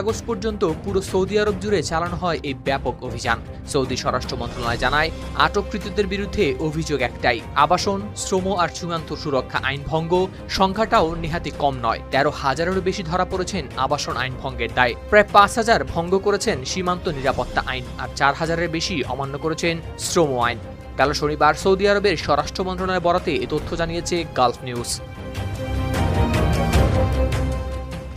August পর্যন্ত পুরো Saudi আরব জুড়ে চালানো হয় এই ব্যাপক অভিযান। সৌদি স্বরাষ্ট্র মন্ত্রণালয় জানায়, আটককৃতদের বিরুদ্ধে অভিযোগ একটাই, আবাসন, শ্রম আর সীমান্ত সুরক্ষা আইন ভঙ্গ, সংখ্যাটাও নেহাতি কম নয়। তেরো হাজারেরও বেশি ধরা পড়েছেন আবাসন আইন ভঙ্গের দায়। প্রায় পাঁচ হাজার ভঙ্গ করেছেন সীমান্ত নিরাপত্তা আইন আর চার হাজারের বেশি অমান্য করেছেন শ্রম আইন। গেল শনিবার সৌদি আরবের স্বরাষ্ট্র মন্ত্রণালয় বরাতে এ তথ্য জানিয়েছে গালফ নিউজ।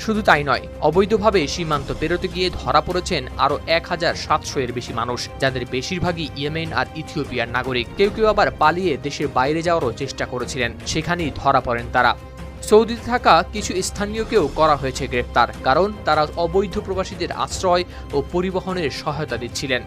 শুধু তাই নয়, অবৈধভাবে সীমান্ত পেরোতে গিয়ে ধরা পড়েছেন আরও এক হাজার সাতশো এর বেশি মানুষ, যাদের বেশিরভাগই ইয়েমেন আর ইথিওপিয়ার নাগরিক। কেউ কেউ আবার পালিয়ে দেশের বাইরে যাওয়ারও চেষ্টা করেছিলেন, সেখানেই ধরা পড়েন তারা। সৌদিতে থাকা কিছু স্থানীয়কেও করা হয়েছে গ্রেপ্তার কারণ তারা অবৈধ প্রবাসীদের আশ্রয় ও পরিবহনের সহায়তা দিচ্ছিলেন।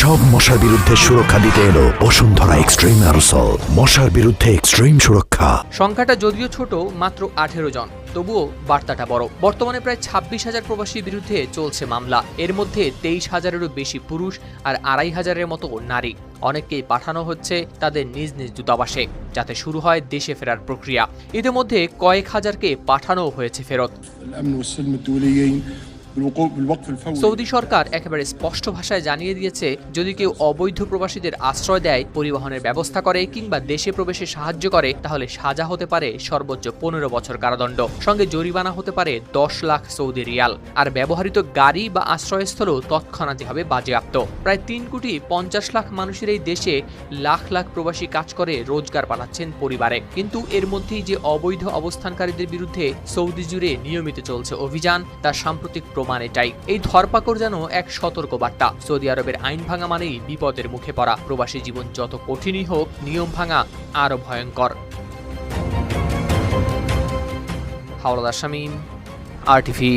সব মশার বিরুদ্ধে সুরক্ষা দিতে এলো বসুন্ধরা এক্সট্রিম অ্যারোসল মশার বিরুদ্ধে এক্সট্রিম সুরক্ষা। সংখ্যাটা যদিও ছোট মাত্র আঠেরো জন তবুও বার্তাটা বড়। বর্তমানে প্রায় ছাব্বিশ হাজার প্রবাসীর বিরুদ্ধে চলছে মামলা। এর মধ্যে তেইশ হাজারেরও বেশি পুরুষ আর আড়াই হাজারের মতো নারী। অনেককেই পাঠানো হচ্ছে তাদের নিজ নিজ দূতাবাসে, যাতে শুরু হয় দেশে ফেরার প্রক্রিয়া। ইতিমধ্যে কয়েক হাজারকে পাঠানো হয়েছে ফেরত। সৌদি সরকার একেবারে স্পষ্ট ভাষায় জানিয়ে দিয়েছে যদি কেউ অবৈধ প্রবাসীদের আশ্রয় দেয় পরিবহনের ব্যবস্থা করে কিংবা দেশে প্রবেশে সাহায্য করে তাহলে সাজা হতে পারে সর্বোচ্চ পনেরো বছর কারাদণ্ড। সঙ্গে জরিমানা হতে পারে দশ লাখ সৌদি রিয়াল। আর ব্যবহৃত গাড়ি বা আশ্রয়স্থলও তৎক্ষণাৎই হবে বাজেয়াপ্ত। প্রায় তিন কোটি পঞ্চাশ লাখ মানুষের এই দেশে লাখ লাখ প্রবাসী কাজ করে রোজগার পাঠাচ্ছেন পরিবারে। কিন্তু এর মধ্যেই যে অবৈধ অবস্থানকারীদের বিরুদ্ধে সৌদি জুড়ে নিয়মিত চলছে অভিযান তার সাম্প্রতিক প্রবাহ প্রমাণ এটাই এই ধরপাকড় যেন এক সতর্ক বার্তা সৌদি আরবের আইন ভাঙা মানেই বিপদের মুখে পড়া। প্রবাসী জীবন যত কঠিনই হোক, নিয়ম ভাঙা আরও ভয়ঙ্কর। হাওলাদার শামীম, আর টিভি